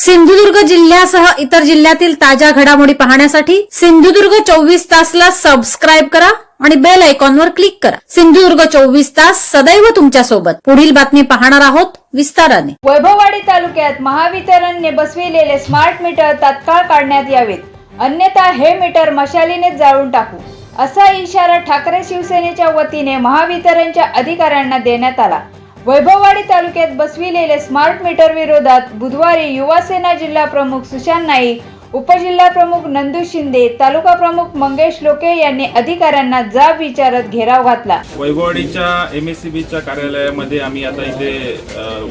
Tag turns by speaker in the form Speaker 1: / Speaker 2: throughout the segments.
Speaker 1: सिंधुदुर्ग जिल्ह्यासह इतर जिल्ह्यातील ताज्या घडामोडी पाहण्यासाठी सिंधुदुर्ग चोवीस तासला सबस्क्राईब करा आणि बेल आयकॉनवर क्लिक करा. सिंधुदुर्ग चोवीस तास सदैव तुमच्यासोबत पुढील बातमी पाहणार आहोत विस्ताराने.
Speaker 2: वैभववाडी तालुक्यात महावितरणने बसविलेले स्मार्ट मीटर तात्काळ काढण्यात यावेत. अन्यथा हे मीटर मशालीने जाळून टाकू. असा इशारा ठाकरे शिवसेनेच्या वतीने महावितरणच्या अधिकाऱ्यांना देण्यात आला. वैभववाडी तालुक्यात बसविलेले स्मार्ट मीटर विरोधात बुधवारी युवासेना जिल्हा प्रमुख सुशांत नाईक उपजिल्हा प्रमुख नंदू शिंदे तालुका प्रमुख मंगेश लोके यांनी अधिकाऱ्यांना जाब विचारत घेराव घातला.
Speaker 3: वैभववाडीच्या एम एस सी बीच्या कार्यालयामध्ये आम्ही आता इथे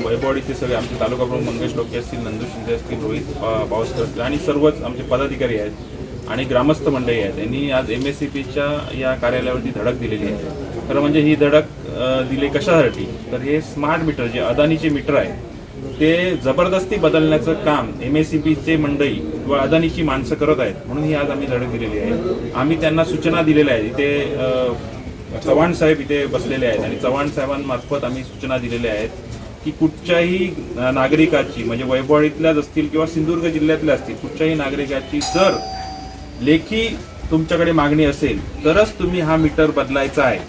Speaker 3: वैभववाडीचे सगळे आमचे तालुका प्रमुख मंगेश लोके असतील नंदू शिंदे असतील रोहित अ, असतील आणि सर्वच आमचे पदाधिकारी आहेत आणि ग्रामस्थ मंडळी आहेत. यांनी आज एम एस सी बीच्या या कार्यालयावरती धडक दिलेली आहे. खरं म्हणजे ही धडक दिले कशासाठी? तर हे स्मार्ट मीटर जे अदानीचे मीटर आहे ते जबरदस्ती बदलण्याचं काम एम एस सी बीचे मंडळी किंवा अदानीची माणसं करत आहेत म्हणून ही आज आम्ही लढत दिलेली आहे. आम्ही त्यांना सूचना दिलेल्या आहेत. इथे चव्हाण साहेब इथे बसलेले आहेत आणि चव्हाण साहेबांमार्फत आम्ही सूचना दिलेल्या आहेत की कुठच्याही नागरिकाची म्हणजे वैभवळीतल्याच असतील किंवा सिंधुदुर्ग जिल्ह्यातल्या असतील कुठच्याही नागरिकाची जर लेखी तुमच्याकडे मागणी असेल तरच तुम्ही हा मीटर बदलायचा आहे.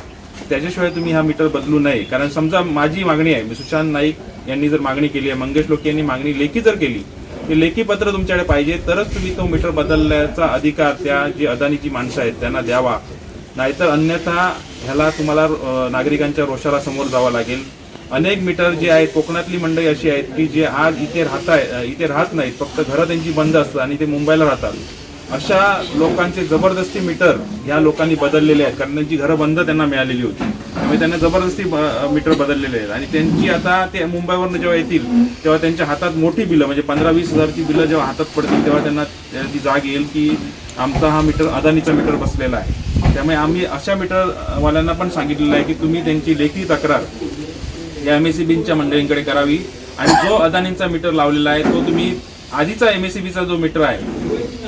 Speaker 3: त्याच्याशिवाय तुम्ही हा मीटर बदलू नये. कारण समजा माझी मागणी आहे मी सुशांत नाईक यांनी जर मागणी केली आहे मंगेश लोके यांनी मागणी लेखी जर केली ते लेखी पत्र तुमच्याकडे पाहिजे तरच तुम्ही तो मीटर बदलण्याचा अधिकार त्या जी अदानीची माणसं आहेत त्यांना द्यावा. नाहीतर अन्यथा ह्याला तुम्हाला नागरिकांच्या रोषाला समोर जावं लागेल. अनेक मीटर जे आहेत कोकणातली मंडळी अशी आहेत की जे आज इथे राहत आहे इथे राहत नाहीत फक्त घरं त्यांची बंद असतात आणि ते मुंबईला राहतात. अशा लोकांचे जबरदस्ती मीटर या लोकांनी बदललेले आहेत. कारण त्यांची घरं बंद त्यांना मिळालेली होती. त्यामुळे त्यांना जबरदस्ती मीटर बदललेले आहेत. आणि त्यांची आता ते मुंबईवरनं जेव्हा येतील तेव्हा त्यांच्या हातात मोठी बिलं म्हणजे पंधरा वीस हजारची बिलं जेव्हा हातात पडतील तेव्हा त्यांना ती जाग येईल की आमचा हा मीटर अदानीचा मीटर बसलेला आहे. त्यामुळे आम्ही अशा मीटरवाल्यांना पण सांगितलेलं आहे की तुम्ही त्यांची लेखी तक्रार या एम एस सी बीच्या मंडळींकडे करावी. आणि जो अदानींचा मीटर लावलेला आहे तो तुम्ही आधीचा एम एस सी बीचा जो मीटर आहे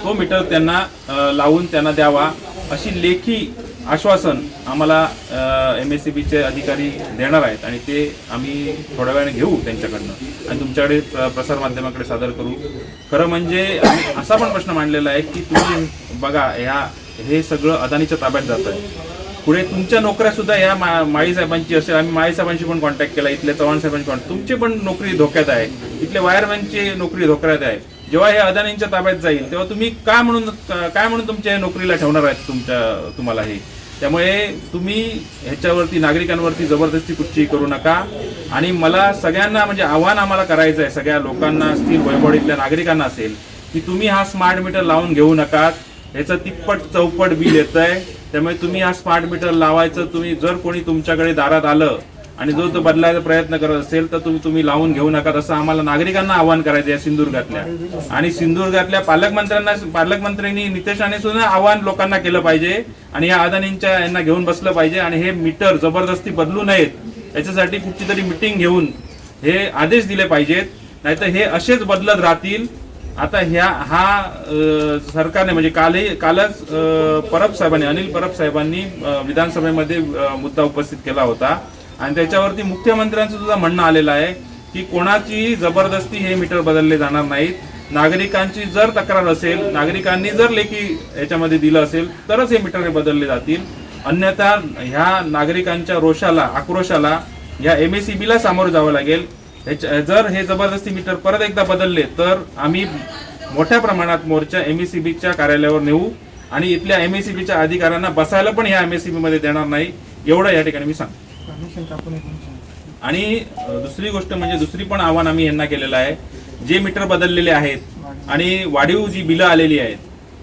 Speaker 3: तो मीटर त्यांना लावून त्यांना द्यावा अशी लेखी आश्वासन आम्हाला एम एस सी बीचे अधिकारी देणार आहेत आणि ते आम्ही थोड्या वेळाने घेऊ त्यांच्याकडनं आणि तुमच्याकडे प्र- प्रसारमाध्यमाकडे सादर करू. खरं म्हणजे आम्ही असा पण प्रश्न मांडलेला आहे की तुम्ही बघा ह्या हे सगळं अदानीच्या ताब्यात जात आहे. पुढे तुमच्या नोकऱ्या सुद्धा या मा- माळी असेल. आम्ही माळीसाहेबांशी पण कॉन्टॅक्ट केला इथल्या चव्हाण साहेबांशी कॉन्टॅक्ट तुमची पण नोकरी धोक्यात आहे. इथले वायरमॅनची नोकरी धोक्यात आहे. जेव्हा हे अदानींच्या ताब्यात जाईल तेव्हा तुम्ही काय म्हणून काय म्हणून तुमच्या नोकरीला ठेवणार आहेत तुमच्या तुम्हाला हे? त्यामुळे तुम्ही ह्याच्यावरती नागरिकांवरती जबरदस्ती कुठची करू नका. आणि मला सगळ्यांना म्हणजे आव्हान आम्हाला करायचं आहे सगळ्या लोकांना असतील वैभवडीतल्या नागरिकांना असेल की तुम्ही हा स्मार्ट मीटर लावून घेऊ नका ह्याचं तिप्पट चौपट बिल येत आहे त्यामुळे तुम्ही हा स्मार्ट मीटर लावायचं तुम्ही जर कोणी तुमच्याकडे दारात आलं आणि जो तो बदलायचा प्रयत्न करत असेल तर तुम्ही तुम्ही लावून घेऊ नका. असं आम्हाला नागरिकांना आवाहन करायचं आहे सिंधुदुर्गातल्या आणि सिंधुदुर्गातल्या पालकमंत्र्यांना पालकमंत्र्यांनी नितेशाने सुद्धा आवाहन लोकांना केलं पाहिजे. आणि या अदानींच्या यांना घेऊन बसलं पाहिजे. आणि हे मीटर जबरदस्ती बदलू नयेत. याच्यासाठी कुठची तरी मिटिंग घेऊन हे आदेश दिले पाहिजेत. नाहीतर हे असेच बदलत राहतील. आता ह्या हा सरकारने म्हणजे कालही कालच परब साहेबांनी अनिल परब साहेबांनी विधानसभेमध्ये मुद्दा उपस्थित केला होता. आणि त्याच्यावरती मुख्यमंत्र्यांचं सुद्धा म्हणणं आलेलं आहे की कोणाची जबरदस्ती हे मीटर बदलले जाणार नाहीत. नागरिकांची जर तक्रार असेल नागरिकांनी जर लेखी याच्यामध्ये दिलं असेल तरच हे मीटर हे बदलले जातील. अन्यथा ह्या नागरिकांच्या रोषाला आक्रोशाला या एम एस सी बीला सामोरं जावं लागेल. ह्याच्या- जर हे जबरदस्ती मीटर परत एकदा बदलले तर आम्ही मोठ्या प्रमाणात मोर्चा एम एस सी बीच्या कार्यालयावर नेऊ आणि इथल्या एम एस सी बीच्या अधिकाऱ्यांना बसायला पण ह्या एम एस सी बीमध्ये देणार नाही. एवढं या ठिकाणी मी सांगतो. आणि दुसरी गोष्ट म्हणजे दुसरी पण आव्हान आम्ही यांना केलेलं आहे. जे मीटर बदललेले आहेत आणि वाढीव जी बिलं आलेली आहेत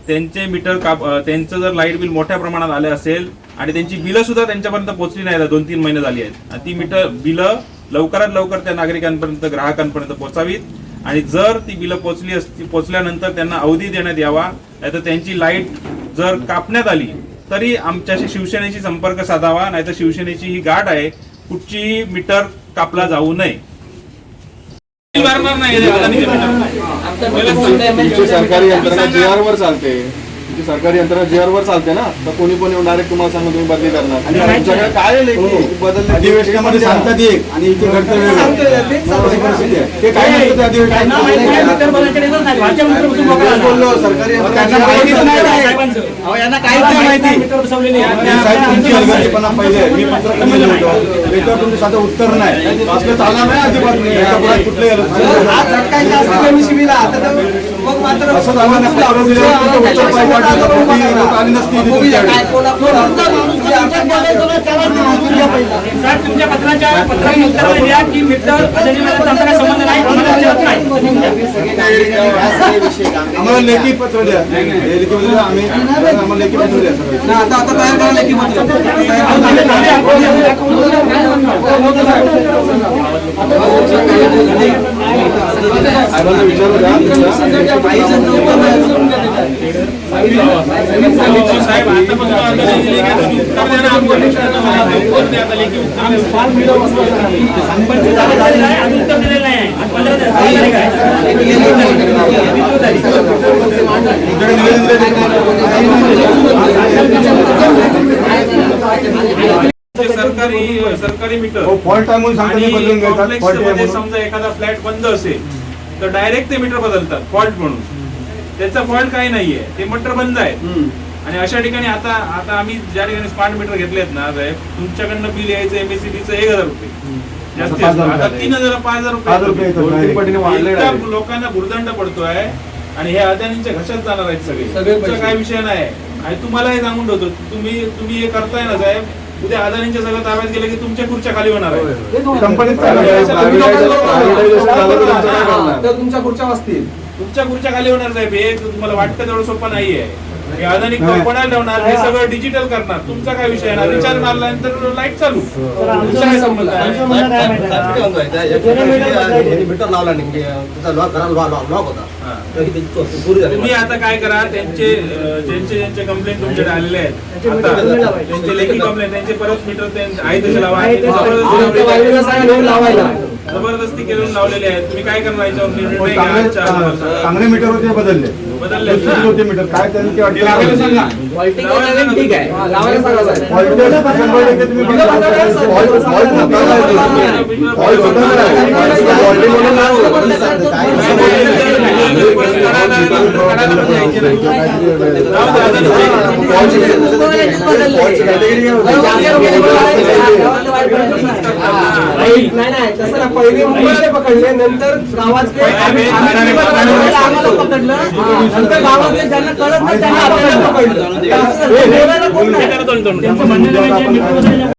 Speaker 3: त्यांचे मीटर काप त्यांचं जर लाइट बिल मोठ्या प्रमाणात आले असेल आणि त्यांची बिलं सुद्धा त्यांच्यापर्यंत पोहोचली नाही दोन तीन महिने झाली आहेत. आणि ती मीटर बिलं लवकरात लवकर त्या नागरिकांपर्यंत ग्राहकांपर्यंत पोहोचावीत. आणि जर ती बिलं पोचली असती पोचल्यानंतर त्यांना अवधी देण्यात यावा नाहीतर त्यांची लाइट जर कापण्यात आली तरी आमच्याशी शिवसेनेशी संपर्क साधावा नाहीतर शिवसेनेची ही गाठ आहे कुठचीही मीटर कापला जाऊ नये. नाही हे
Speaker 4: सरकारी यंत्रणा चालते. ती सरकारी यंत्रणा वर चालते ना तर कोणी पण येऊन डायरेक्ट तुम्हाला सांगून तुम्ही बदली करणार. आणि आमच्याकडे काय आहे लेखी? बदलले
Speaker 5: अधिवेशनामध्ये सांगतात एक आणि इथे घडतं वेगळं. अशी परिस्थिती आहे. ते काय म्हणतात त्या अधिवेशनात?
Speaker 4: तेच बोललो सरकारी
Speaker 5: त्यांना
Speaker 4: यंत्रणा
Speaker 5: माहितीच नाही.
Speaker 4: GR वर
Speaker 5: आहे.
Speaker 6: काहीच नाही. माहिती
Speaker 5: आणि साहेब तुमची हलगर्जीपणा पहिले आहे. मी पत्र लिहिलं होतं त्याच्यावर तुमचं साधं उत्तर नाही. चालणार अजिबात याच्यापुढे कुठलंही तर
Speaker 6: तुमच्या पत्राच्या की आमचा काही संबंध नाही आम्हाला नाही.
Speaker 5: आम्हाला लेखी पत्र द्या. हे लेखी पत्र द्या. आम्ही आम्हाला लेखी पत्र द्या
Speaker 3: आता आता उत्तर. उत्तर द्या आता लेखी उत्तर.
Speaker 6: अजून उत्तर दिलेलं आहे आज पंधरा दिवस झाले काय
Speaker 5: तुमच्याकडे निवेदन दिलं
Speaker 3: ते सरकारी मीटर
Speaker 5: हो, fault आहे म्हणून सांगतात ते
Speaker 3: आणि
Speaker 5: बदलून घेतात.
Speaker 3: complex
Speaker 5: fault आहे
Speaker 3: मध्ये
Speaker 5: म्हणून.
Speaker 3: समजा एखादा फ्लॅट बंद असेल तर डायरेक्ट ते मीटर बदलतात फॉल्ट म्हणून त्याचा फॉल्ट काही नाहीये ते मीटर बंद आहे आणि अशा ठिकाणी आता आता आम्ही ज्या ठिकाणी स्मार्ट मीटर घेतलेत ना साहेब तुमच्याकडनं बिल यायचं एमएससीबीचं एक हजार रुपये जास्तीत
Speaker 5: पाच
Speaker 3: जास्त.
Speaker 5: हजार
Speaker 3: आता
Speaker 5: रुपये.
Speaker 3: तीन हजार पाच हजार
Speaker 5: पाच रुपये
Speaker 3: रुपये
Speaker 5: येतात
Speaker 4: दोन तीन
Speaker 5: direct.
Speaker 4: पटीने वाढले
Speaker 3: इतका
Speaker 4: direct.
Speaker 3: लोकांना भुर्दंड पडतोय आणि हे अदानींच्या घशात जाणार आहेत सगळे तुमचा काय विषय नाही आणि तुम्हाला हे सांगून ठेवतो तुम्ही तुम्ही हे करताय ना साहेब उद्या अदानींच्या सगळं ताब्यात गेलं की तुमच्या खुर्च्या खाली होणार आहे.
Speaker 5: कंपनीत?
Speaker 7: तुमच्या पुढच्या वाचतील.
Speaker 3: तुमच्या खुर्च्या खाली होणार साहेब. हे तुम्हाला वाटतं तेवढं सोपं नाहीये. अदानी. कोणाला ठेवणार हे सगळं डिजिटल करणार. तुमचा काय विषय आहे रिचार्ज मारल्यानंतर लाइट चालू. काय संबंध आहे?
Speaker 7: मीटर लावला नाही. म्हणजे त्याचा लॉक घराला लॉक लॉक होता. तर त्याची चोरी झाली
Speaker 3: तुम्ही आता काय करा त्यांचे अं, ज्यांचे ज्यांचे कंप्लेंट तुमच्याकडे आलेले आहेत आता त्यांचे लेखी कंप्लेंट त्यांचे परत मीटर आहे तसे लावा आणि जबरदस्ती लावलेले- जबरदस्ती करून लावलेले आहेत तुम्ही काय करणार याच्यावर निर्णय घ्या
Speaker 5: चांगले
Speaker 3: आजच्या आज.
Speaker 5: चांगले मीटर होते बदलले
Speaker 3: बदलले
Speaker 5: दुसरे होते मीटर काय त्यांनी ते
Speaker 3: ते लावायला
Speaker 5: अडचण
Speaker 3: सांगा. लावायला सांगा
Speaker 7: ठीक आहे लावायला सांगा साहेब.
Speaker 5: Fault शंभर टक्के तुम्ही बदला. Fault- fault होताना आहे तो. Fault होताना आहे. Faulty म्हणून नाही होत. Faultची category काय होती?
Speaker 7: नाही नाही तसं ना पहिले मुंबईला पकडले नंतर गावातले आम्हाला पकडलं नंतर गावातले ज्यांना कळत नाही त्यांना आपल्याला पकडलं असं